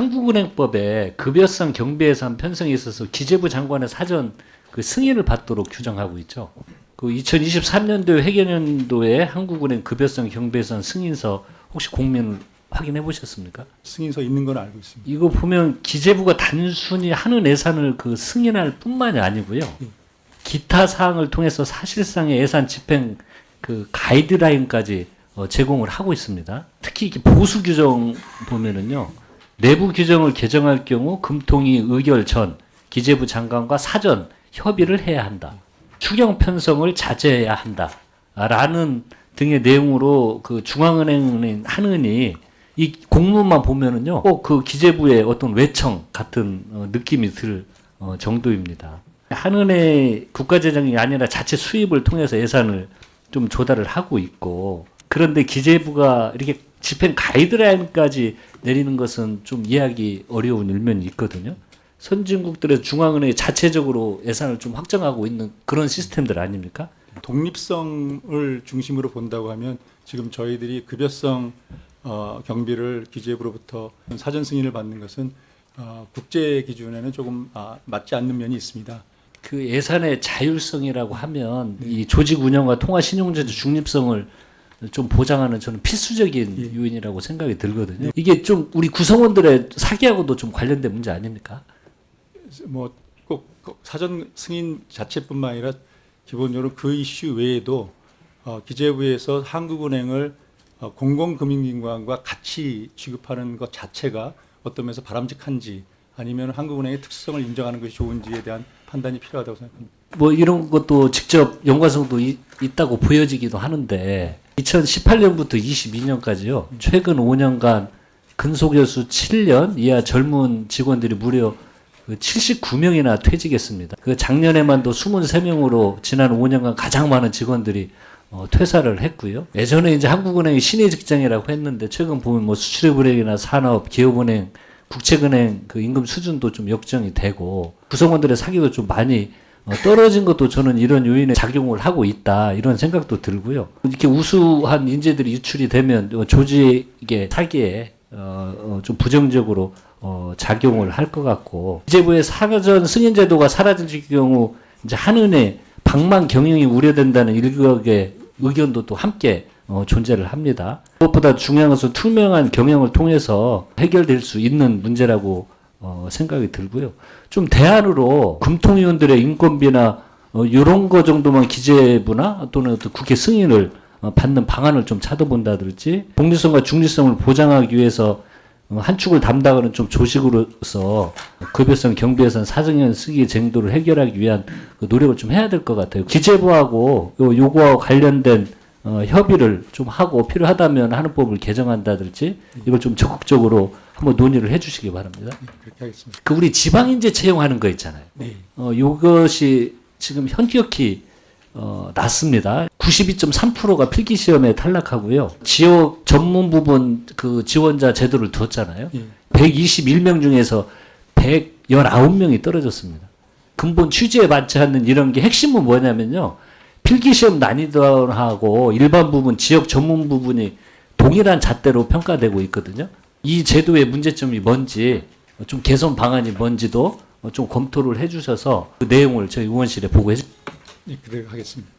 한국은행법에 급여성 경비예산 편성에 있어서 기재부 장관의 사전 그 승인을 받도록 규정하고 있죠. 그 2023년도 회계연도에 한국은행 급여성 경비예산 승인서 혹시 공면 확인해 보셨습니까? 승인서 있는 건 알고 있습니다. 이거 보면 기재부가 단순히 하는 예산을 그 승인할 뿐만이 아니고요. 기타 사항을 통해서 사실상의 예산 집행 그 가이드라인까지 어, 제공을 하고 있습니다. 특히 이렇게 보수 규정 보면은요. 내부 규정을 개정할 경우 금통위 의결 전 기재부 장관과 사전 협의를 해야 한다. 추경 편성을 자제해야 한다. 라는 등의 내용으로 그 중앙은행 한은이 이 공문만 보면은요, 꼭 그 기재부의 어떤 외청 같은 어, 느낌이 들 어, 정도입니다. 한은의 국가재정이 아니라 자체 수입을 통해서 예산을 좀 조달을 하고 있고, 그런데 기재부가 이렇게 집행 가이드라인까지 내리는 것은 좀 이해하기 어려운 일면이 있거든요. 선진국들의 중앙은행이 자체적으로 예산을 좀 확정하고 있는 그런 시스템들 아닙니까? 독립성을 중심으로 본다고 하면 지금 저희들이 급여성 어, 경비를 기재부로부터 사전 승인을 받는 것은 어, 국제 기준에는 조금 아, 맞지 않는 면이 있습니다. 그 예산의 자율성이라고 하면 이 조직 운영과 통화 신용제도 중립성을 좀 보장하는 저는 필수적인 예. 요인이라고 생각이 들거든요. 이게 좀 우리 구성원들의 사기하고도 좀 관련된 문제 아닙니까? 뭐 꼭 사전 승인 자체뿐만 아니라 기본적으로 그 이슈 외에도 어, 기재부에서 한국은행을 어, 공공금융기관과 같이 취급하는 것 자체가 어떤 면에서 바람직한지 아니면 한국은행의 특수성을 인정하는 것이 좋은지에 대한 판단이 필요하다고 생각합니다. 뭐 이런 것도 직접 연관성도 이- 있다고 보여지기도 하는데 2018년부터 22년까지요. 최근 5년간 근속여수 7년 이하 젊은 직원들이 무려 그 79명이나 퇴직했습니다. 그 작년에만도 23명으로 지난 5년간 가장 많은 직원들이 어, 퇴사를 했고요. 예전에 이제 한국은행이 신의 직장이라고 했는데 최근 보면 뭐 수출입은행이나 산업, 기업은행, 국책은행 그 임금 수준도 좀 역정이 되고 구성원들의 사기도 좀 많이 어, 떨어진 것도 저는 이런 요인에 작용을 하고 있다 이런 생각도 들고요. 이렇게 우수한 인재들이 유출이 되면 어, 조직의 사기에 어, 어, 좀 부정적으로 어, 작용을 할 것 같고 기재부의 사전 승인 제도가 사라질 경우 이제 한은의 방만 경영이 우려된다는 일각의 의견도 또 함께 어, 존재를 합니다. 무엇보다 중요한 것은 투명한 경영을 통해서 해결될 수 있는 문제라고 어, 생각이 들고요. 좀 대안으로 금통위원들의 인건비나 어, 이런 거 정도만 기재부나 또는 어떤 국회 승인을 어, 받는 방안을 좀 찾아본다든지 독립성과 중립성을 보장하기 위해서 어, 한 축을 담당하는 좀 조직으로서 급여성 경비예산 사정연 쓰기 쟁도를 해결하기 위한 그 노력을 좀 해야 될 것 같아요. 기재부하고 요 요거와 관련된 어, 협의를 좀 하고 필요하다면 하는 법을 개정한다든지 이걸 좀 적극적으로 한번 논의를 해주시기 바랍니다. 네, 그렇게 하겠습니다. 그 우리 지방인재 채용하는 거 있잖아요. 네. 어, 요것이 지금 현격히 어, 낮습니다. 92.3%가 필기 시험에 탈락하고요. 지역 전문 부분 그 지원자 제도를 두었잖아요. 예. 121명 중에서 119명이 떨어졌습니다. 근본 취지에 맞지 않는 이런 게 핵심은 뭐냐면요. 필기시험 난이도하고 일반 부분, 지역 전문 부분이 동일한 잣대로 평가되고 있거든요. 이 제도의 문제점이 뭔지, 좀 개선 방안이 뭔지도 좀 검토를 해주셔서 그 내용을 저희 의원실에 보고해 주 네, 그대로 하겠습니다.